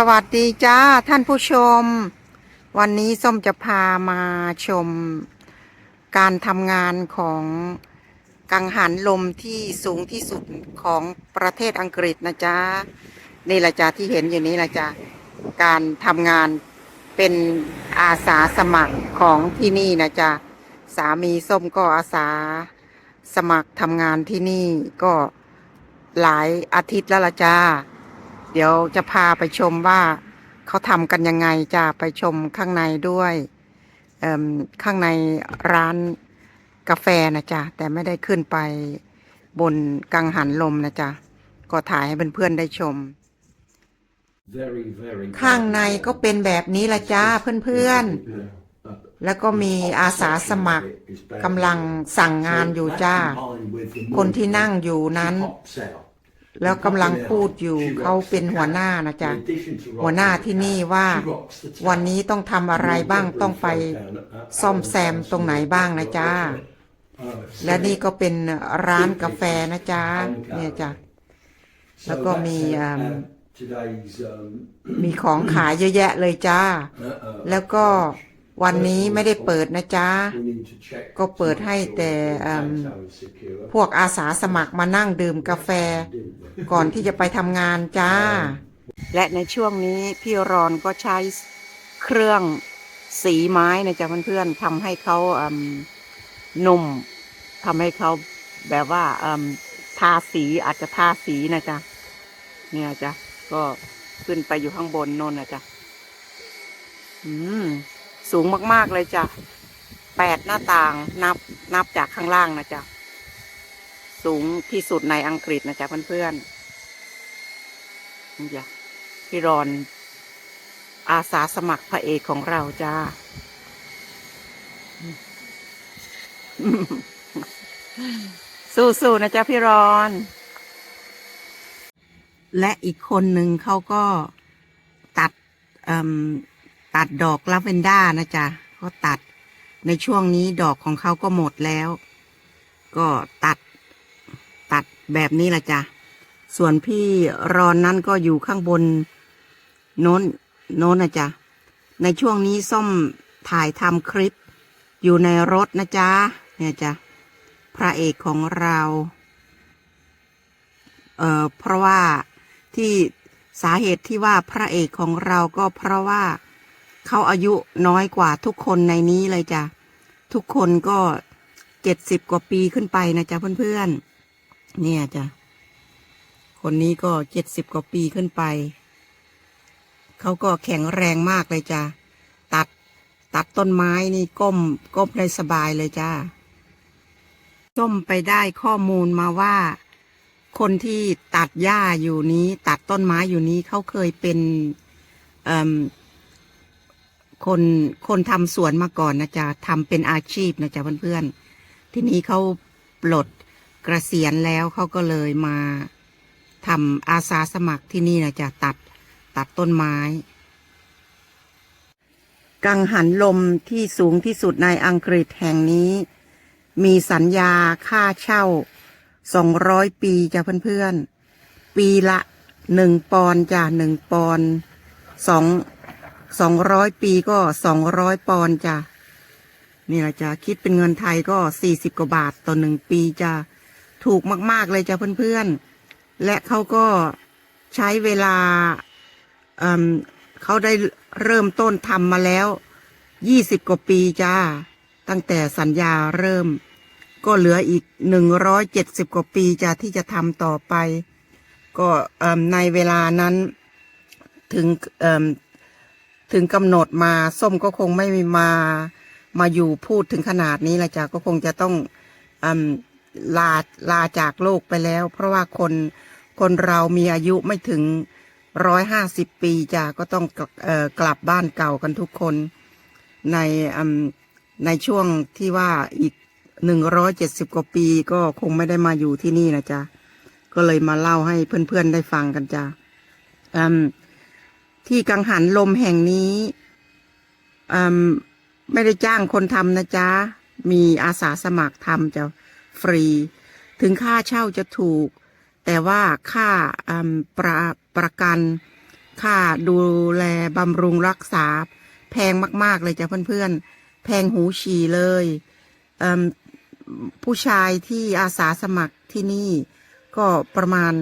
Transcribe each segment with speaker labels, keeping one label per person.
Speaker 1: สวัสดีจ้าท่านผู้ชม วันนี้ส้มจะพามาชมการทำงานของกังหันลมที่สูงที่สุดของประเทศอังกฤษนะจ๊ะนี่แหละจ้าที่เห็นอยู่นี้แหละจ้าการทำงานเป็นอาสาสมัครของที่นี่นะจ๊ะสามีส้มก็อาสาสมัครทำงานที่นี่ก็หลายอาทิตย์แล้วละจ้า เดี๋ยวจะพาไปชมว่าเขาทำกันยังไงจะไปชมข้างในด้วยเอิ่มข้างในร้านกาแฟนะจ๊ะแต่ไม่ได้ขึ้นไปบนกังหันลมนะจ๊ะก็ถ่ายให้เพื่อนๆได้ชม
Speaker 2: Very, very
Speaker 1: ข้างในก็เป็นแบบนี้ละจ้าเพื่อนๆ แล้วก็มีอาสาสมัครกำลังสั่งงานอยู่จ้า คนที่นั่งอยู่นั้น แล้วกำลังพูดอยู่เขาเป็นหัวหน้านะจ๊ะหัวหน้าที่นี่ว่าวันนี้ต้องทำอะไรบ้างต้องไปซ่อมแซมตรงไหนบ้างนะจ๊ะและนี่ก็เป็นร้านกาแฟนะจ๊ะเนี่ยจ้ะแล้วก็มีมีของขายเยอะแยะเลยจ้า แล้วก็ วันนี้ไม่ได้เปิดนะจ๊ะ ก็เปิดให้แต่พวกอาสาสมัครมานั่งดื่มกาแฟ ก่อนที่จะไปทำงานจ้า และในช่วงนี้พี่รอนก็ใช้เครื่องสีไม้นะจ๊ะเพื่อนๆทำให้เขาอืมนุ่มทำให้เขาแบบว่าทาสีอาจจะทาสีนะจ๊ะเนี่ยจ้ะก็ขึ้นไปอยู่ข้างบนนนนะจ๊ะอืม สูงมากๆเลยจ้ะแปดหน้าต่างนับนับจากข้างล่างนะจ๊ะสูงที่สุดในอังกฤษนะจ๊ะเพื่อนๆนี่จ้ะพี่รอนอาสาสมัครพระเอกของเราจ้าสู้ๆนะจ๊ะพี่รอน และอีกคนหนึ่งเขาก็ตัดอิ่ม ตัดดอกลาเวนด้านะจ๊ะเขาตัดในช่วงนี้ดอกของเขาก็หมดแล้ว ก็ตัดตัดแบบนี้ละจ้ะส่วนพี่รอนนั้นก็อยู่ข้างบนโน้นโน้นนะจ๊ะในช่วงนี้ส้มถ่ายทำคลิป อยู่ในรถนะจ๊ะเนี่ยจ้ะพระเอกของเราเอ่อเพราะว่าที่สาเหตุที่ว่าพระเอกของเราก็เพราะว่า เขาอายุน้อยกว่าทุกคนในนี้เลยจ้ะ ทุกคนก็เจ็ดสิบกว่าปีขึ้นไปนะจ๊ะเพื่อนๆ เนี่ยจ้ะ คนนี้ก็เจ็ดสิบกว่าปีขึ้นไป เขาก็แข็งแรงมากเลยจ้ะ ตัดตัดต้นไม้นี่ก้มก้มได้สบายเลยจ้าส้มไปได้ข้อมูลมาว่า คนที่ตัดหญ้าอยู่นี้ ตัดต้นไม้อยู่นี้เขาเคยเป็นเอิ่ม คนคนทำสวนมาก่อนนะจ๊ะทำเป็นอาชีพนะจ๊ะเพื่อนๆ ทีนี้เขาปลดเกษียณแล้วเขาก็เลยมาทำอาสาสมัครที่นี่นะจ๊ะตัดตัดต้นไม้ กังหันลมที่สูงที่สุดในอังกฤษแห่งนี้ มีสัญญาค่าเช่าสองร้อยปีจ้ะเพื่อนๆ ปีละหนึ่งปอนจ้ะหนึ่งปอนสอง สองร้อยปีก็สองร้อยปอนจ้ะนี่แหละจ้ะคิดเป็นเงินไทยก็สี่สิบกว่าบาทต่อหนึ่งปีจ้ะถูกมาก ๆ เลยจ้ะเพื่อนๆ และเขาก็ใช้เวลาเเขาได้เริ่มต้นทำมาแล้วยี่สิบกว่าปีจ้า ตั้งแต่สัญญาเริ่ม ก็เหลืออีกหนึ่งร้อยเจ็ดสิบกว่าปีจะที่จะทำต่อไป ก็ในเวลานั้นถึง ถึงกำหนดมาส้มก็คงไม่มามาอยู่พูดถึงขนาดนี้ละจ้ะก็คงจะต้องอลาลาจากโลกไปแล้ว เพราะว่าคนคนเรามีอายุไม่ถึงร้อยห้าสิบปีจ้ะก็ต้องกลับเอ่อกลับบ้านเก่ากันทุกคนในในช่วงที่ว่าอีกหนึ่งร้อยเจ็ดสิบกว่าปีก็คงไม่ได้มาอยู่ที่นี่นะจ๊ะก็เลยมาเล่าให้เพื่อนๆได้ฟังกันจ้ะอืม ที่กังหันลมแห่งนี้ไม่ได้จ้างคนทำนะจ๊ะ มีอาสาสมัครทำจะฟรี ถึงค่าเช่าจะถูก แต่ว่าค่าประประกันค่าดูแลบำรุงรักษา แพงมาก ๆ เลยจ้ะเพื่อนๆ แพงหูฉี่เลยเผู้ชายที่อาสาสมัครที่นี่ก็ประมาณ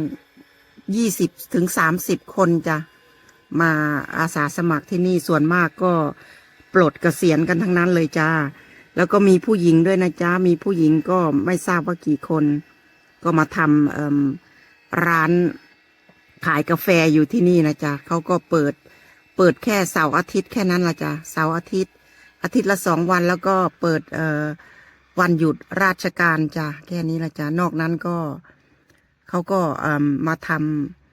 Speaker 1: ยี่สิบถึงสามสิบคนจ้ะ มาอาสาสมัครที่นี่ส่วนมากก็ปลดเกษียณกันทั้งนั้นเลยจ้า แล้วก็มีผู้หญิงด้วยนะจ้า มีผู้หญิงก็ไม่ทราบว่ากี่คน ก็มาทำมร้านขายกาแฟอยู่ที่นี่นะจ๊ะเขาก็เปิดเปิดแค่เสาร์อาทิตย์แค่นั้นละจ้ะเสาร์อาทิตย์ อาทิตย์ละสองวันแล้วก็เปิดวันหยุดราชการจ้ะแค่นี้ละจ้ะนอกนั้นก็เขาก็มาทำ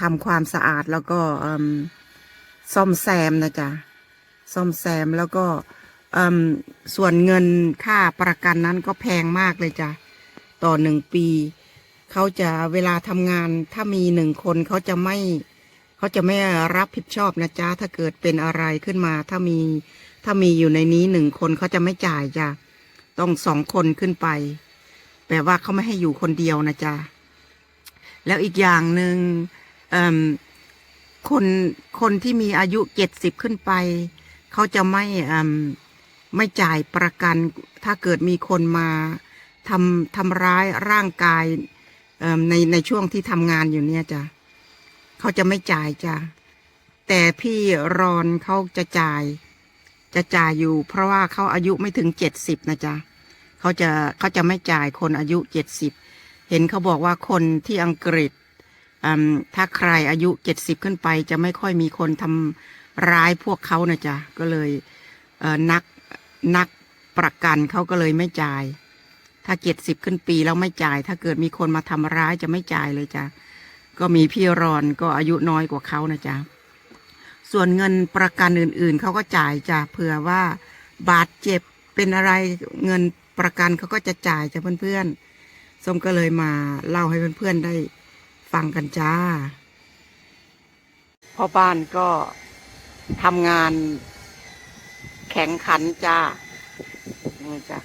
Speaker 1: ทำความสะอาดแล้วก็ซ่อมแซมนะจ๊ะซ่อมแซมแล้วก็ส่วนเงินค่าประกันนั้นก็แพงมากเลยจ้ะต่อหนึ่งปี เขาจะเวลาทำงานถ้ามีหนึ่งคนเขาจะไม่เขาจะไม่รับผิดชอบนะจ๊ะถ้าเกิดเป็นอะไรขึ้นมา ถ้ามีถ้ามีอยู่ในนี้หนึ่งคนเขาจะไม่จ่ายจ้ะต้องสองคนขึ้นไป แปลว่าเขาไม่ให้อยู่คนเดียวนะจ๊ะแล้วอีกอย่างหนึ่ง คนคนที่มีอายุเจ็ดสิบขึ้นไป เขาจะไม่ไม่จ่ายประกัน ถ้าเกิดมีคนมาทำทำร้ายร่างกายในในช่วงที่ทำงานอยู่เนี่ยจ้ะเขาจะไม่จ่ายจ้ะแต่พี่รอนเขาจะจ่าย จะจ่ายอยู่ เพราะว่าเขาอายุไม่ถึงเจ็ดสิบนะจ๊ะเขาจะเขาจะไม่จ่ายคนอายุเจ็ดสิบเห็นเขาบอกว่าคนที่อังกฤษ ถ้าใครอายุเจ็ดสิบขึ้นไป จะไม่ค่อยมีคนทำร้ายพวกเขานะจ๊ะ ก็เลยเนักนักประกันเขาก็เลยไม่จ่าย ถ้าเจ็ดสิบขึ้นปีแล้วไม่จ่าย ถ้าเกิดมีคนมาทำร้ายจะไม่จ่ายเลยจ้ะ ก็มีพี่รอนก็อายุน้อยกว่าเขานะจ๊ะ ส่วนเงินประกันอื่นๆเขาก็จ่ายจ้ะเผื่อว่าบาดเจ็บเป็นอะไรเงินประกันเขาก็จะจ่ายจ้ะเพื่อนๆส้มก็เลยมาเล่าให้เพื่อนๆได้ ฟังกันจ้าพ่อบ้านก็ทำงานแข่งขันจ้านี่จ้ะ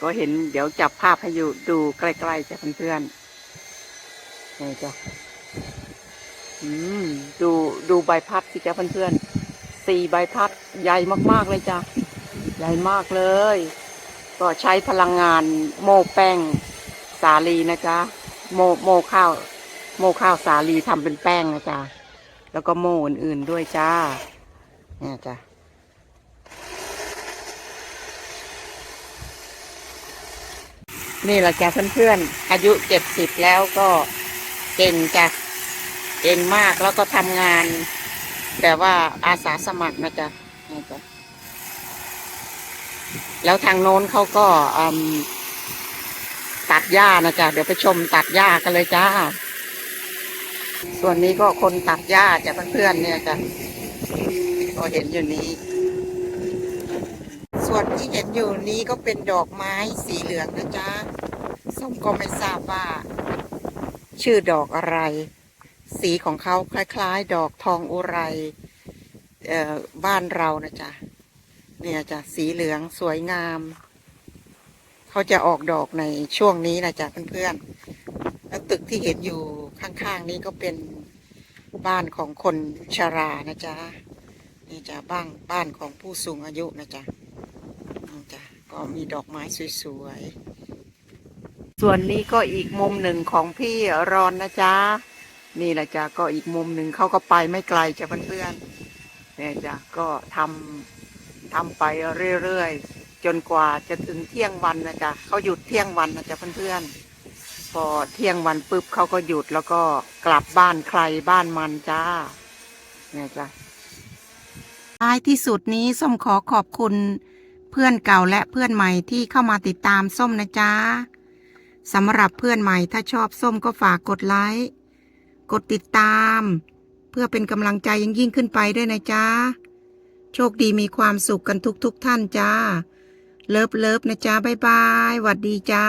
Speaker 1: ก็เห็นเดี๋ยวจับภาพให้อยู่ดูใกล้ๆจ้ะเพื่อนๆนี่จ้ะอืมดูดูใบพัดสิจ้ะเพื่อนๆสี่ใบพัดใหญ่มากๆเลยจ้ะใหญ่มากเลย ก็ใช้พลังงานโม่แป้งสาลีนะจ๊ะ โม่โมข้าว โม่ข้าวสาลีทำเป็นแป้งนะจ๊ะแล้วก็โม่อื่นๆด้วยจ้า เนี่ยจ้ะนี่แหละจ้ะเพื่อนๆอายุเจ็ดสิบแล้วก็เก่งจ้ะเก่งมากแล้วก็ทำงาน แต่ว่าอาสาสมัครนะจ๊ะนี่จ้ะแล้วทางโน้นเขาก็อืม ตัดหญ้านะจ๊ะเดี๋ยวไปชมตัดหญ้ากันเลยจ้า ส่วนนี้ก็คนตัดหญ้าจ้ะเพื่อนๆเนี่ยจ้ะก็เห็นอยู่นี้ ส่วนที่เห็นอยู่นี้ก็เป็นดอกไม้สีเหลืองนะจ๊ะส้มก็ไม่ทราบว่า ชื่อดอกอะไร สีของเขาคล้าย ๆ ดอกทองอุไรบ้านเรานะจ๊ะเนี่ยจ้ะสีเหลืองสวยงาม เขาจะออกดอกในช่วงนี้นะจ๊ะเพื่อนๆ แล้วตึกที่เห็นอยู่ข้างๆนี้ก็เป็นบ้านของคนชรานะจ๊ะนี่จ้ะบ้านบ้านของผู้สูงอายุนะจ๊ะนี่จ้ะก็มีดอกไม้สวยๆ ส่วนนี้ก็อีกมุมหนึ่งของพี่รอนนะจ๊ะนี่แหละจ้ะก็อีกมุมหนึ่งเขาก็ไปไม่ไกลจ้ะเพื่อนๆเนี่ยจ้ะก็ทำทำไปเรื่อยๆ จนกว่าจะถึงเที่ยงวันนะจ๊ะเขาหยุดเที่ยงวันนะจ๊ะเพื่อนๆพอเที่ยงวันปุ๊บเขาก็หยุดแล้วก็กลับบ้านใครบ้านมันจ้าเนี่ยจ้ะท้ายที่สุดนี้ส้มขอขอบคุณเพื่อนเก่าและเพื่อนใหม่ที่เข้ามาติดตามส้มนะจ๊ะสำหรับเพื่อนใหม่ถ้าชอบส้มก็ฝากกดไลค์กดติดตาม เพื่อเป็นกำลังใจยิ่งยิ่งขึ้นไปด้วยนะจ๊ะโชคดีมีความสุขกันทุกๆทท่านจ้า เลิฟเลิฟนะจ๊ะบ๊ายบายหวัดดีจ้า